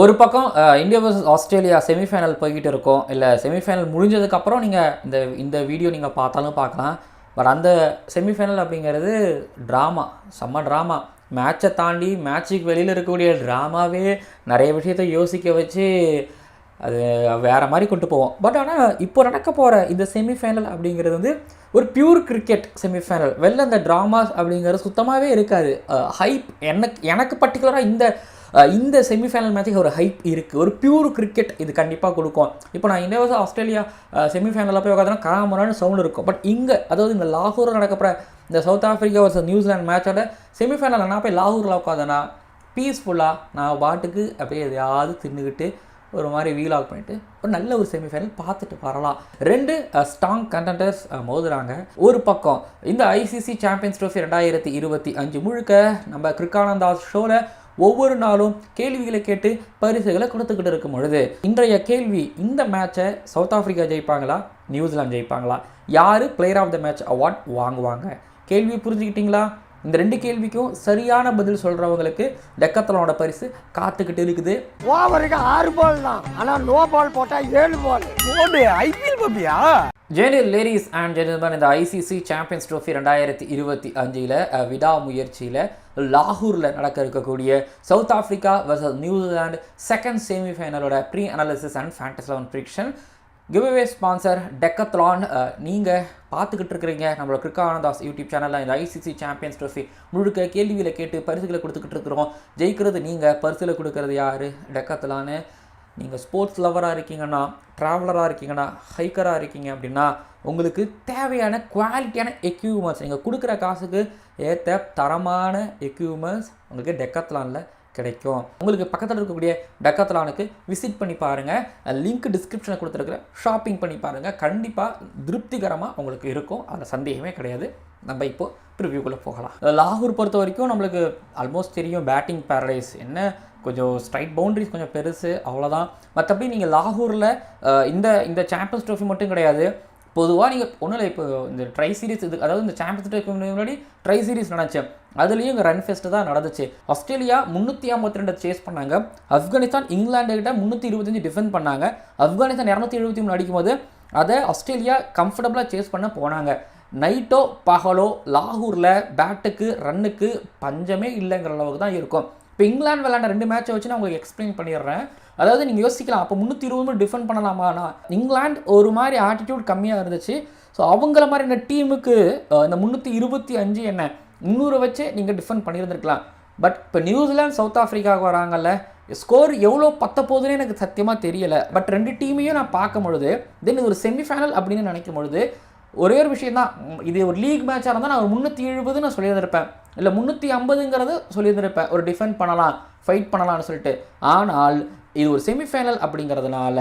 ஒரு பக்கம் India versus Australia semi-final போய்கிட்டு இருக்கோம். இல்லை செமிஃபைனல் முடிஞ்சதுக்கப்புறம் நீங்கள் இந்த இந்த வீடியோ நீங்கள் பார்த்தாலும் பார்க்கலாம். பட் அந்த செமிஃபைனல் அப்படிங்கிறது ட்ராமா செம்ம ட்ராமா மேட்சை தாண்டி மேட்சுக்கு வெளியில் இருக்கக்கூடிய ட்ராமாவே நிறைய விஷயத்தை யோசிக்க வச்சு அது வேறு மாதிரி கொண்டு போவோம். பட் ஆனால் இப்போ நடக்க போகிற இந்த செமிஃபைனல் அப்படிங்கிறது வந்து ஒரு பியூர் கிரிக்கெட் செமிஃபைனல் வெளில அந்த ட்ராமாஸ் அப்படிங்கிறது சுத்தமாகவே இருக்காது. ஹைப் எனக்கு எனக்கு பர்டிகுலராக இந்த இந்த செமிஃபைனல் மேட்சுக்கு ஒரு ஹைப் இருக்குது ஒரு பியூர் கிரிக்கெட் இது கண்டிப்பாக கொடுக்கும். இப்போ நான் இந்தியா வருஷம் ஆஸ்திரேலியா செமிஃபைனலில் போய் உட்காந்தனா காமரான சவுண்ட் இருக்கும். பட் இங்கே அதாவது இந்த லாகூரில் நடக்கப்புற இந்த சவுத் ஆஃப்ரிக்கா வர்சஸ் நியூசிலாந்து மேட்சோட செமிஃபைனலில் நான் போய் லாகூரில் உட்காந்தேன்னா பீஸ்ஃபுல்லாக நான் பாட்டுக்கு அப்படியே எதையாவது தின்னுக்கிட்டு ஒரு மாதிரி வீலாக் பண்ணிட்டு ஒரு நல்ல ஒரு செமிஃபைனல் பார்த்துட்டு வரலாம். ரெண்டு ஸ்ட்ராங் கண்டென்டர்ஸ் மோதுறாங்க. ஒரு பக்கம் இந்த ஐசிசி சாம்பியன்ஸ் ட்ரோஃபி ரெண்டாயிரத்தி இருபத்தி அஞ்சு முழுக்க நம்ம கிருக்கானந்தாஸ் ஷோவில் ஒவ்வொரு நாளும் கேள்விகளை கேட்டு பரிசுகளை கொடுத்துக்கிட்டு இருக்கும் பொழுது இன்றைய கேள்வி இந்த மேட்சை சவுத் ஆஃப்ரிக்கா ஜெயிப்பாங்களா? நியூசிலாந்து ஜெயிப்பாங்களா? யார் player of the match award வாங்குவாங்க? கேள்வி புரிஞ்சுக்கிட்டீங்களா? இந்த ரெண்டு கேள்விக்கும் சரியான பதில் சொல்கிறவங்களுக்கு டெக்கத்தலோட பரிசு காத்துக்கிட்டு இருக்குது. ஓவருக்கு ஆறு பால் தான். ஆனா நோ பால் போட்டா ஏழு பால் ஐபிஎல் பாப்பியா? ஜெனில் லேடிஸ் அண்ட் ஜென்டில்மேன் இந்த ஐசிசி சாம்பியன்ஸ் ட்ரோஃபி ரெண்டாயிரத்தி இருபத்தி அஞ்சில் விடாமுயற்சியில் லாகூரில் நடக்க இருக்கக்கூடிய south Africa versus New Zealand second செமிஃபைனலோட pre analysis and fantasy eleven prediction giveaway sponsor Decathlon நீங்கள் பார்த்துக்கிட்டு இருக்கிறீங்க. நம்மளோட கிருக்கா ஆனந்தாஸ் யூடியூப் சேனலில் இந்த ஐசிசி சாம்பியன்ஸ் ட்ரோஃபி முழுக்க கேள்வியில் கேட்டு பரிசுகளை கொடுத்துக்கிட்டு இருக்கிறோம். ஜெயிக்கிறது நீங்கள் பரிசுகளை கொடுக்கறது யார்? டெக்கத்லான்னு நீங்கள் ஸ்போர்ட்ஸ் லவராக இருக்கீங்கன்னா ட்ராவலராக இருக்கீங்கன்னா ஹைக்கராக இருக்கீங்க அப்படின்னா உங்களுக்கு தேவையான குவாலிட்டியான எக்யூப்மெண்ட்ஸ் நீங்கள் கொடுக்குற காசுக்கு ஏற்ற தரமான எக்யூப்மெண்ட்ஸ் உங்களுக்கு டெக்கத்லானில் கிடைக்கும். உங்களுக்கு பக்கத்தில் இருக்கக்கூடிய டெக்கத்லானுக்கு விசிட் பண்ணி பாருங்கள் லிங்க் டிஸ்கிரிப்ஷனில் கொடுத்துருக்குற ஷாப்பிங் பண்ணி பாருங்கள் கண்டிப்பாக திருப்திகரமாக உங்களுக்கு இருக்கும். அதில் சந்தேகமே கிடையாது. நம்ம இப்போது ப்ரிவ்யூக்குள்ளே போகலாம். லாகூர் பொறுத்த வரைக்கும் நம்மளுக்கு ஆல்மோஸ்ட் தெரியும். பேட்டிங் பேரடைஸ் என்ன? கொஞ்சம் ஸ்ட்ரைட் பவுண்ட்ரிஸ் கொஞ்சம் பெருசு. அவ்வளோதான் மற்றபடி நீங்கள் லாகூரில் இந்த இந்த சாம்பியன்ஸ் ட்ரோஃபி மட்டும் கிடையாது. பொதுவாக நீங்கள் ஒன்றும் இல்லை இப்போ இந்த ட்ரை சீரிஸ் இது அதாவது இந்த சாம்பியன்ஸ் ட்ரோஃபி முன்னாடி ட்ரை சீரிஸ் நடந்துச்சு. அதுலேயும் இங்கே ரன் ஃபெஸ்ட் தான் நடந்துச்சு. ஆஸ்திரேலியா முந்நூற்றி ஐம்பத்தி ரெண்டு சேஸ் பண்ணாங்க. ஆப்கானிஸ்தான் இங்கிலாண்டு கிட்ட முந்நூற்றி இருபத்தஞ்சு டிஃபெண்ட் பண்ணாங்க. ஆப்கானிஸ்தான் இரநூத்தி எழுபத்தி மூணு அடிக்கும்போது அதை ஆஸ்திரேலியா கம்ஃபர்டபுளாக சேஸ் பண்ண போனாங்க. நைட்டோ பகலோ லாகூரில் பேட்டுக்கு ரன்னுக்கு பஞ்சமே இல்லைங்கிற அளவுக்கு தான் இருக்கும். இப்போ இங்கிலாந்து விளாண்ட ரெண்டு மேட்சை வச்சு நான் உங்களுக்கு எக்ஸ்பிளைன் பண்ணிடுறேன். அதாவது நீங்கள் யோசிக்கலாம் அப்போ முந்நூற்றி இருபது டிஃபெண்ட் பண்ணலாமானா இங்கிலாந்து ஒரு மாதிரி ஆட்டிடியூட் கம்மியாக இருந்துச்சு. ஸோ அவங்கள மாதிரி மாதிரியான டீமுக்கு இந்த முந்நூற்றி இருபத்தி அஞ்சு என்ன முந்நூறு வச்சு நீங்கள் டிஃபெண்ட் பண்ணியிருந்துருக்கலாம். பட் இப்போ நியூசிலாந்து சவுத் ஆஃப்ரிக்காவுக்கு வராங்கல்ல ஸ்கோர் எவ்வளோ பத்த போதுன்னு எனக்கு சத்தியமாக தெரியலை. பட் ரெண்டு டீமையும் நான் பார்க்கும் பொழுது தென் இது ஒரு செமிஃபைனல் அப்படின்னு நினைக்கும் பொழுது ஒரே ஒரு விஷயம் தான் இது ஒரு லீக் மேட்சாக இருந்தால் நான் ஒரு முந்நூற்றி எழுபது நான் சொல்லியிருந்திருப்பேன். இல்லை முந்நூற்றி ஐம்பதுங்கிறது சொல்லியிருந்திருப்பேன். ஒரு டிஃபெண்ட் பண்ணலாம் ஃபைட் பண்ணலாம்னு சொல்லிட்டு. ஆனால் இது ஒரு செமிஃபைனல் அப்படிங்கிறதுனால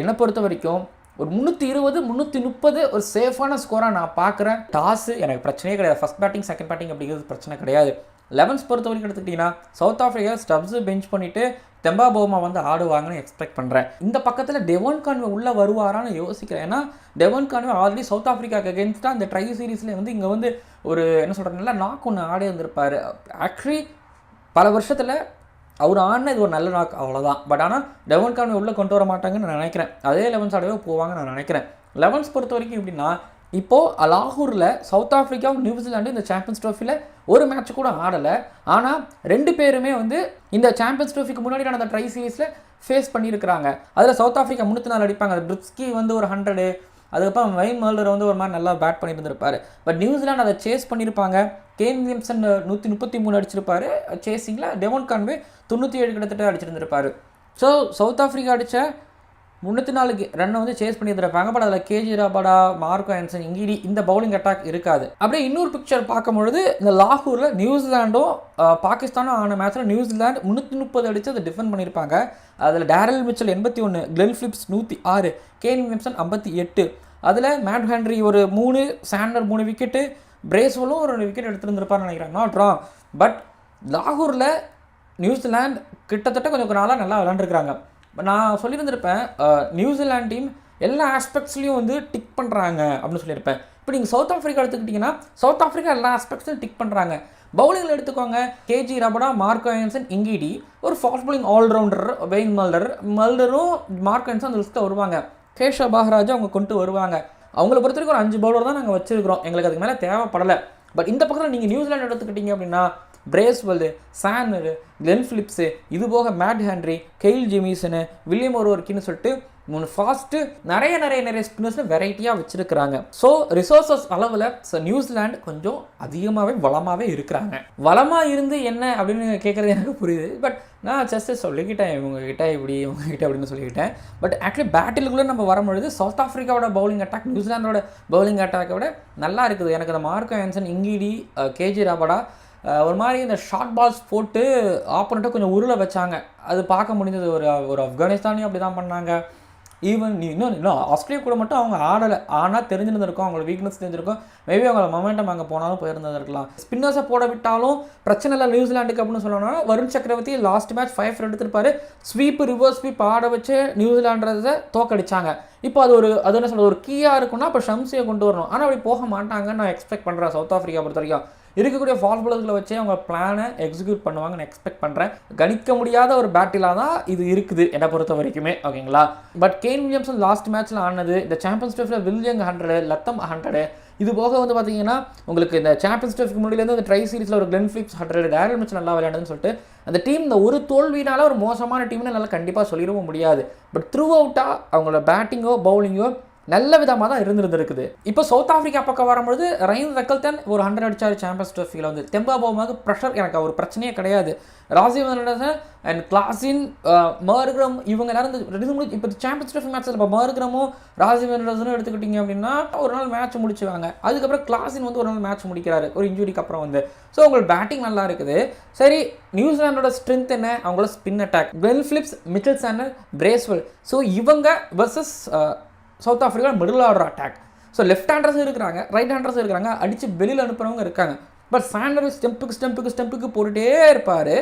என்னை பொறுத்த வரைக்கும் ஒரு முந்நூற்றி இருபது முந்நூற்றி முப்பது ஒரு சேஃபான ஸ்கோராக நான் பார்க்குறேன். டாஸு எனக்கு பிரச்சனையே கிடையாது. ஃபஸ்ட் பேட்டிங் செகண்ட் பேட்டிங் அப்படிங்கிறது பிரச்சனை கிடையாது. லெவன்ஸ் பொறுத்த வரைக்கும் எடுத்துக்கிட்டிங்கன்னா சவுத் ஆஃப்ரிக்கா ஸ்டப்ஸு பெஞ்ச் பண்ணிவிட்டு தெம்பா போமா வந்து ஆடுவாங்கன்னு எக்ஸ்பெக்ட் பண்ணுறேன் இந்த பக்கத்தில் டெவன் கான்வே உள்ளே வருவாரான்னு யோசிக்கிறேன். ஏன்னா டெவன் கான்வே ஆல்ரெடி சவுத் ஆஃப்ரிக்காக்கு அகேன்ஸ்டாக அந்த ட்ரை சீரீஸில் வந்து இங்கே வந்து ஒரு என்ன சொல்கிறது நல்லா நாக் ஒன்று ஆடி வந்திருப்பார். ஆக்சுவலி பல வருஷத்தில் அவர் ஆடின இது ஒரு நல்ல நாக் அவ்வளோதான் பட் ஆனால் டெவன் கான்வே உள்ளே கொண்டு வர மாட்டாங்கன்னு நான் நினைக்கிறேன். அதே லெவன்ஸ் ஆடவே போவாங்கன்னு நான் நினைக்கிறேன். லெவன்ஸ் பொறுத்த வரைக்கும் எப்படின்னா இப்போது லாகூரில் சவுத் ஆஃப்ரிக்காவும் நியூசிலாண்டு இந்த சாம்பியன்ஸ் ட்ரோஃபியில் ஒரு மேட்ச் கூட ஆடலை. ஆனால் ரெண்டு பேருமே வந்து இந்த சாம்பியன்ஸ் ட்ரோஃபிக்கு முன்னாடி நடந்த ட்ரை சீரீஸில் ஃபேஸ் பண்ணியிருக்கிறாங்க. அதில் சவுத் ஆஃப்ரிக்கா முன்னூற்றி நாலு அடிப்பாங்க. அது பிரிப்ஸ்கி வந்து ஒரு ஹண்ட்ரடு அதுக்கப்புறம் வைன் மர்லர் வந்து ஒரு மாதிரி நல்லா பேட் பண்ணிட்டு இருந்திருப்பார். பட் நியூசிலாந்து அதை சேஸ் பண்ணியிருப்பாங்க. கேன் வில்லியம்சன் நூற்றி முப்பத்தி மூணு அடிச்சிருப்பார். சேசிங்கில் டெவன் கான்வே தொண்ணூற்றி ஏழு கிட்டத்தட்ட அடிச்சிருந்திருப்பார். ஸோ சவுத் ஆஃப்ரிக்கா அடித்த முன்னூற்றி நாலு ரன்னை வந்து சேஸ் பண்ணி பண்ணியிருந்திருப்பாங்க பட் அதில் KG Rabada Marco Jansen Ngidi இந்த பவுலிங் அட்டாக் இருக்காது. அப்படியே இன்னொரு பிக்சர் பார்க்கும்பொழுது இந்த லாகூரில் நியூசிலாண்டும் பாகிஸ்தானும் ஆன மேட்ச்சில் நியூசிலாந்து முந்நூற்றி முப்பது அடித்து அதை டிஃபெண்ட் பண்ணியிருப்பாங்க. அதில் டேரல் மிச்சல் எண்பத்தி ஒன்று கிளென் ஃபிலிப்ஸ் நூற்றி ஆறு கேன் விம்சன் ஐம்பத்தி எட்டு. அதில் மேட் ஹென்ரி ஒரு மூணு சாண்டர் மூணு விக்கெட்டு பிரேஸ்வலும் ஒரு விக்கெட் எடுத்துருந்துருப்பார்னு நினைக்கிறேன். நாட் ராங் பட் லாகூரில் நியூசிலாந்து கிட்டத்தட்ட கொஞ்சம் நாளாக நல்லா விளாண்டுருக்குறாங்க நான் சொல்லியிருந்திருப்பேன் அஹ், நியூசிலாந்து டீம் எல்லா ஆஸ்பெக்ட்ஸ்லையும் வந்து டிக் பண்ணுறாங்க அப்படின்னு சொல்லியிருப்பேன். இப்போ நீங்கள் சவுத் ஆஃப்ரிக்கா எடுத்துக்கிட்டிங்கன்னா சவுத் ஆஃப்ரிக்கா எல்லா ஆஸ்பெக்ட்ஸும் டிக் பண்ணுறாங்க பவுலிங்கில் எடுத்துக்கோங்க KG Rabada Mark Jansen Ngidi ஒரு fast bowling allrounder Wiaan Mulder மல்டரும் mark Jansen அந்த லிஸ்ட்டில் வருவாங்க. கேஷவ பாகராஜா அவங்க கொண்டு வருவாங்க. அவங்கள பொறுத்த வரைக்கும் ஒரு அஞ்சு பவுலர் தான் நாங்கள் வச்சிருக்கிறோம். எங்களுக்கு அதுக்கு மேலே தேவைப்படலை. பட் இந்த பக்கத்தில் நீங்கள் நியூசிலாண்டு எடுத்துக்கிட்டீங்க அப்படின்னா பிரேஸ்வெல்லு சானரு கிளென் ஃபிலிப்ஸு இது போக Matt Henry Kyle Jamieson William ஒருவர்க்கின்னு சொல்லிட்டு மூணு ஃபாஸ்ட்டு நிறைய நிறைய நிறைய ஸ்பின்னர்ஸ்னு வெரைட்டியாக வச்சுருக்கிறாங்க. ஸோ ரிசோர்ஸஸ் அளவில் ஸோ நியூசிலாண்டு கொஞ்சம் அதிகமாகவே வளமாகவே இருக்கிறாங்க. வளமாக இருந்து என்ன அப்படின்னு கேட்குறது எனக்கு புரியுது. பட் நான் ஜஸ்ட் சொல்லிக்கிட்டேன் இவங்ககிட்ட இப்படி இவங்ககிட்ட அப்படின்னு சொல்லிக்கிட்டேன். பட் ஆக்சுவலி பேட்டிலுக்குள்ளே நம்ம வரும்பொழுது சவுத் ஆஃப்ரிக்காவோட பவுலிங் அட்டாக் நியூசிலாந்தோட பவுலிங் அட்டாக்கை விட நல்லா இருக்குது. எனக்கு அந்த Marco Jansen Ngidi KG Rabada ஒரு மாதிரி இந்த ஷார்ட் பால்ஸ் போட்டு ஆப்போனண்ட்டை கொஞ்சம் உருளை வச்சாங்க. அது பார்க்க முடிஞ்சது. ஒரு ஒரு ஆப்கானிஸ்தானையும் அப்படி தான் பண்ணாங்க ஈவன் இன்னும் இன்னும் ஆஸ்திரேலியா கூட மட்டும் அவங்க ஆடலை. ஆனால் தெரிஞ்சிருந்திருக்கும். அவங்களோட வீக்னஸ் தெரிஞ்சிருக்கும். மேபி அவங்கள மொமெண்டம் அங்கே போனாலும் போயிருந்திருக்கலாம் ஸ்பின்னர்ஸை போட விட்டாலும் பிரச்சனை இல்லை நியூசிலாண்டுக்கு அப்படின்னு சொல்லணும்னா Varun Chakravarthy last match five எடுத்திருப்பாரு. Sweep reverse sweep ஆட வச்சு நியூசிலாண்டதை தோக்கடிச்சாங்க. இப்போ அது ஒரு அது என்ன சொல்கிறது ஒரு கீயாக இருக்குன்னா இப்போ ஷம்சியை கொண்டு வரணும். ஆனால் அப்படி போக மாட்டாங்கன்னு நான் எக்ஸ்பெக்ட் பண்ணுறேன் சவுத் ஆஃப்ரிக்கா பொறுத்த வரைக்கும் இருக்கக்கூடிய ஃபாஸ்ட் பாலர்களை வச்சே அவங்க பிளானை எக்ஸிக்யூட் பண்ணுவாங்கன்னு எக்ஸ்பெக்ட் பண்ணுறேன் கணிக்க முடியாத ஒரு பேட்டிலாக தான் இது இருக்குது என்னை பொறுத்த வரைக்குமே. ஓகேங்களா பட் கேன் வில்லியம்சன் லாஸ்ட் மேட்ச்சில் ஆனது இந்த சாம்பியன்ஸ் ட்ரோஃபியில் வில்லியங் ஹண்ட்ரடு லத்தம் ஹண்ட்ரடு இது போக வந்து பார்த்தீங்கன்னா உங்களுக்கு இந்த சாம்பியன்ஸ் ட்ரோஃபிக்கு முன்னாடிலேருந்து இந்த ட்ரை சீரிஸில் ஒரு Glenn Phillips hundred Daryl match நல்லா விளையாடுன்னு சொல்லிட்டு அந்த டீம் இந்த ஒரு தோல்வினால ஒரு மோசமான டீம்னு நல்லா கண்டிப்பாக சொல்லிடவும் முடியாது. பட் த்ரூ அவுட்டாக அவங்களோட பேட்டிங்கோ பவுலிங்கோ நல்ல விதமாக தான் இருந்திருந்திருக்குது. இப்போ சவுத் ஆஃப்ரிக்கா பக்கம் வரும்பொழுது ரயின் ரெக்கல்தன் ஒரு ஹண்ட்ரட் அடிச்சார் சாம்பியன்ஸ் ட்ரோஃபியில் வந்து. தெம்பா போகும்போது ப்ரெஷர் எனக்கு ஒரு பிரச்சனையே கிடையாது. ராஜீவ் அண்ட் கிளாசின் மர்கிரம் இவங்க எல்லாரும் ரெண்டு மூணு இப்போ சாம்பியன்ஸ் ட்ரோஃபி மேட்ச்சில் இப்போ மர்கிரமும் ராஜீவ் அண்டர்சனும் எடுத்துக்கிட்டிங்க அப்படின்னா ஒரு நாள் மேட்ச் முடிச்சுவாங்க. அதுக்கப்புறம் கிளாசின் வந்து ஒரு நாள் மேட்ச் முடிக்கிறாரு. ஒரு இன்ஜுரிக்கு அப்புறம் வந்து. ஸோ உங்களுக்கு பேட்டிங் நல்லா இருக்குது. சரி நியூசிலாண்டோட ஸ்ட்ரென்த் என்ன? அவங்களோட spin attack well Phillips Mitchell Santner Bracewell so இவங்க versus south Africa middle order attack so left ஹேண்டர்ஸும் இருக்கிறாங்க ரைட் ஹேண்டர்ஸும் இருக்கிறாங்க அடித்து வெளியில் அனுப்புறவங்க இருக்காங்க. பட் சாண்டர் ஸ்டெம்புக்கு ஸ்டெம்புக்கு ஸ்டெம்புக்கு போட்டுகிட்டே இருப்பார்.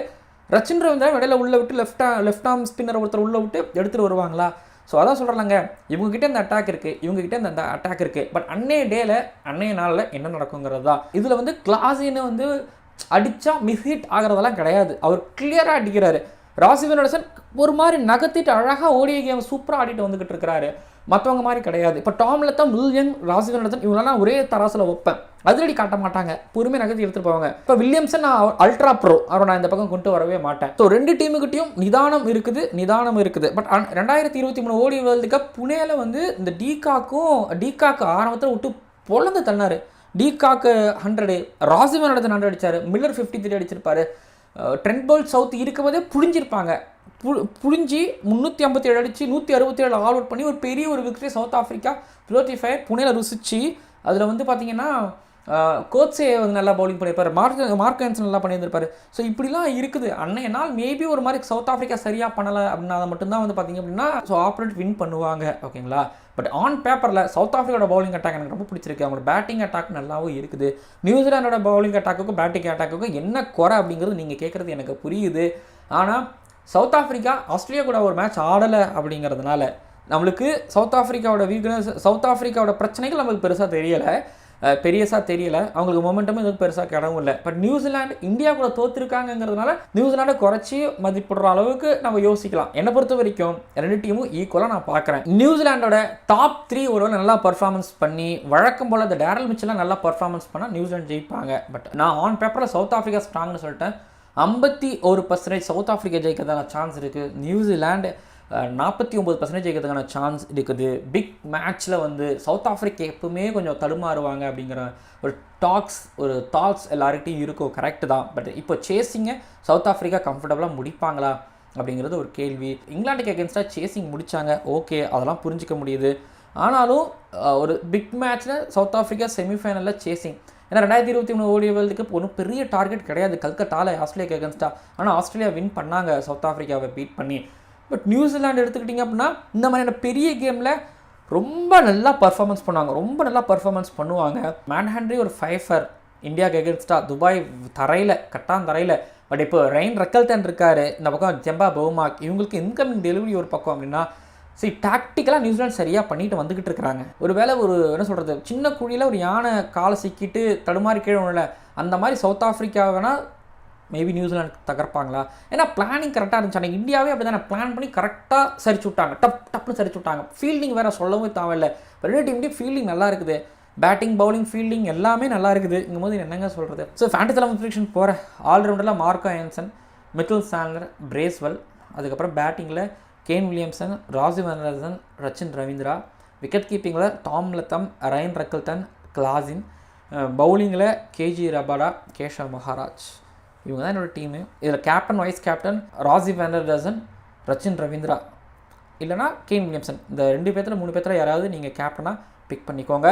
ரச்சின் ரவீந்திரன் இடையில உள்ளே விட்டு லெஃப்ட் லெஃப்ட் ஆர்ம் ஸ்பின்னர் ஒருத்தர் உள்ளே விட்டு எடுத்துகிட்டு வருவாங்களா? ஸோ அதான் சொல்கிறாங்க இவங்ககிட்ட இந்த அட்டாக் இருக்குது இவங்ககிட்ட இந்த அட்டாக் இருக்குது பட் அன்னைய டேல அன்னைய நாளில் என்ன நடக்குங்கிறது தான். இதில் வந்து கிளாஸின்னு வந்து அடித்தா மிஸ்ஹிட் ஆகிறதெல்லாம் கிடையாது. அவர் கிளியராக அடிக்கிறாரு. ராசிவனோட நடசன் ஒரு மாதிரி நகர்த்திட்டு அழகாக ஓடிய கேம் சூப்பராக ஆடிட்டு வந்துக்கிட்டு இருக்கிறாரு. மற்றவங்க மாதிரி கிடையாது. இப்போ டாமில் தான் வில்லியன் ராசிவன் நடசன் இவங்களெல்லாம் ஒரே தராசில் வைப்பேன். அதிரடி காட்ட மாட்டாங்க. பொறுமை நகர்த்தி எடுத்துட்டு போவாங்க. இப்போ வில்லியம்ஸை நான் அல்ட்ரா ப்ரோ அவரை நான் இந்த பக்கம் கொண்டு வரவே மாட்டேன். ஸோ ரெண்டு டீமுக்கிட்டையும் நிதானம் இருக்குது நிதானம் இருக்குது. பட் ரெண்டாயிரத்தி இருபத்தி மூணு ஓடி வேர்ல்டு கப் புனேல வந்து இந்த டீகாக்கும் டீகாக்கு ஆரம்பத்தில் விட்டு பொழந்து தள்ளினாரு. டீகாக்கு ஹண்ட்ரடு ராசிவன் நடத்த ஹண்ட்ரட் அடித்தார் மில்லர் ஃபிஃப்டி த்ரீ அடிச்சிருப்பாரு. ட்ரெண்ட் பால் சவுத் இருக்கும்போதே புழிஞ்சிருப்பாங்க. பு புரிஞ்சு முந்நூற்றி ஐம்பத்தி ஏழு அடிச்சு நூற்றி அறுபத்தி ஏழு ஆல் அவுட் பண்ணி ஒரு பெரிய ஒரு விக்டரி சவுத் ஆஃப்ரிக்கா ஃபிலோட்டி ஃபயர் புனேல ருசிச்சு. அதில் வந்து பார்த்தீங்கன்னா கோட்ஸே வந்து நல்லா பவுலிங் பண்ணியிருப்பார். மார்க் மார்க் ஹான்சன் நல்லா பண்ணியிருந்திருப்பாரு. ஸோ இப்படிலாம் இருக்குது. அன்னைய நாள் மேபி ஒரு மாதிரி சவுத் ஆஃப்ரிக்கா சரியாக பண்ணலை அப்படின்னா அதை மட்டும்தான் வந்து பார்த்தீங்க அப்படின்னா ஸோ ஆப்ரேட் வின் பண்ணுவாங்க. ஓகேங்களா பட் ஆன் பேப்பரில் சவுத் ஆஃப்ரிக்காவோட பவுலிங் அட்டாக் எனக்கு ரொம்ப பிடிச்சிருக்கு. அவங்களோட பேட்டிங் அட்டாக் நல்லாவும் இருக்குது. நியூசிலாண்டோட பவுலிங் அட்டாக்குக்கும் பேட்டிங் அட்டாக்குக்கும் என்ன குறை அப்படிங்கிறது நீங்கள் கேட்குறது எனக்கு புரியுது. ஆனால் சவுத் ஆஃப்ரிக்கா ஆஸ்திரேலியா கூட ஒரு மேட்ச் ஆடலை அப்படிங்கிறதுனால நம்மளுக்கு சவுத் ஆஃப்ரிக்காவோட வீக்னஸ் சவுத் ஆஃப்ரிக்காவோட பிரச்சனைகள் நம்மளுக்கு பெருசாக தெரியலை. பெரியசாக தெரியல. அவங்களுக்கு மொமெண்டமும் எதுவும் பெருசாக கிடவும் இல்லை. பட் நியூசிலாண்டு இந்தியா கூட தோத்துருக்காங்கிறதுனால நியூசிலாண்டை குறைச்சி மதிப்பிடுற அளவுக்கு நம்ம யோசிக்கலாம். என்னை பொறுத்த வரைக்கும் ரெண்டு டீமும் ஈக்குவலாக நான் பார்க்குறேன். நியூசிலாண்டோட டாப் த்ரீ ஒருவேளை நல்லா பர்ஃபார்மன்ஸ் பண்ணி வழக்கம் போல் அந்த டேரல் மிச்செல்லாம் நல்லா பர்ஃபார்மன்ஸ் பண்ணால் நியூசிலாண்டு ஜெயிப்பாங்க. பட் நான் ஆன் பேப்பரில் சவுத் ஆஃப்ரிக்கா ஸ்ட்ராங்னு சொல்லிட்டேன். ஐம்பத்தி ஒரு பர்சன்டேஜ் சவுத் ஆஃப்ரிக்கா ஜெயிக்கிறதான சான்ஸ் இருக்குது நியூசிலாண்டு நாற்பத்தி ஒம்பது பர்சன்டேஜ் ஜெயிக்கிறதுக்கான சான்ஸ் இருக்குது. பிக் மேட்ச்சில் வந்து சவுத் ஆஃப்ரிக்கா எப்பவுமே கொஞ்சம் தடுமாறுவாங்க அப்படிங்கிற ஒரு டாக்ஸ் ஒரு தாட்ஸ் எல்லாருக்கிட்டையும் இருக்கும். கரெக்டு தான். பட் இப்போ சேசிங்கை சவுத் ஆஃப்ரிக்கா கம்ஃபர்டபுளாக முடிப்பாங்களா அப்படிங்கிறது ஒரு கேள்வி. இங்கிலாண்டுக்கு அகேன்ஸ்டாக சேசிங் முடித்தாங்க ஓகே அதெல்லாம் புரிஞ்சிக்க முடியுது. ஆனாலும் ஒரு பிக் மேட்ச்சில் சவுத் ஆஃப்ரிக்கா செமிஃபைனலில் சேசிங் ஏன்னா ரெண்டாயிரத்தி இருபத்தி மூணு ஓடிய வேர்ல்டுக்கு ஒன்றும் பெரிய டார்கெட் கிடையாது. கல்கட்டாவில் ஆஸ்திரேலியா அகேன்ஸ்டாக ஆனால் ஆஸ்திரேலியா வின் பண்ணாங்க. சவுத் ஆஃப்ரிக்காவை பீட் பண்ணி. பட் நியூசிலாண்டு எடுத்துக்கிட்டிங்க அப்படின்னா இந்த மாதிரியான பெரிய கேமில் ரொம்ப நல்லா பர்ஃபார்மன்ஸ் பண்ணுவாங்க. ரொம்ப நல்லா பர்ஃபார்மன்ஸ் பண்ணுவாங்க. மேன்ஹண்ட்ரி ஒரு ஃபைஃபர் இந்தியாவுக்கு எகென்ஸ்டாக துபாய் தரையில் கட்டான் தரையில். பட் இப்போ ரெயின் ரெக்கல்டன் இருக்காரு. இந்த பக்கம் ஜெம்பா பவுமாக். இவங்களுக்கு இன்கமிங் டெலிவரி ஒரு பக்கம் அப்படின்னா சரி டாக்டிக்கலாக நியூசிலாந்து சரியாக பண்ணிட்டு வந்துக்கிட்டு இருக்கிறாங்க. ஒருவேளை ஒரு என்ன சொல்கிறது சின்ன குழியில் ஒரு யானை காலை சிக்கிட்டு தடுமாறி கீழே அந்த மாதிரி சவுத் ஆஃப்ரிக்காவேனா மேபி நியூசிலாந்து தகர்ப்பாங்களா? ஏன்னா பிளானிங் கரெக்டாக இருந்துச்சு. ஆனால் இந்தியாவே அப்படி தானே பிளான் பண்ணி கரெக்டாக சரிச்சு விட்டாங்க. டப் டப்னு சரிச்சு விட்டாங்க. ஃபீல்டிங் வேறு சொல்லவும் தேவையில்ல. ரெண்டு டீம்லேயும் ஃபீல்டிங் நல்லா இருக்குது. பேட்டிங் பவுலிங் ஃபீல்டிங் எல்லாமே நல்லா இருக்குது. இங்கும் போது என்னங்க சொல்கிறது ஸோ ஃபேண்டஸ் லெவன் ஃபிக்ஷன் போகிற ஆல்ரவுண்டரில் Marco Jansen Mitchell Santner Bracewell அதுக்கப்புறம் பேட்டிங்கில் Kane Williamson Rajiv அனரசன் Rachin Ravindra. Wicket கீப்பிங்கில் Tom Latham Ryan Rickelton Klaasen. பவுலிங்கில் KG Rabada Keshav Maharaj. இவங்க தான் என்னோட டீமு இதில் captain vice captain Rajiv அனரசன் Rachin Ravindra. இல்லைனா கேன் வில்லியம்சன். இந்த ரெண்டு பேர்த்தில் மூணு பேர்த்தில் யாராவது நீங்கள் கேப்டனாக பிக் பண்ணிக்கோங்க.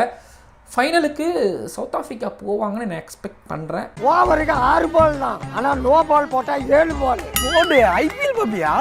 ஃபைனலுக்கு சவுத் ஆஃப்ரிக்கா போவாங்கன்னு நான் எக்ஸ்பெக்ட் பண்ணுறேன் ஓவருக்கு ஆறு பால் தான். ஆனா நோ பால் போட்டா ஏழு பால் ஐபிஎல் பாப்பியா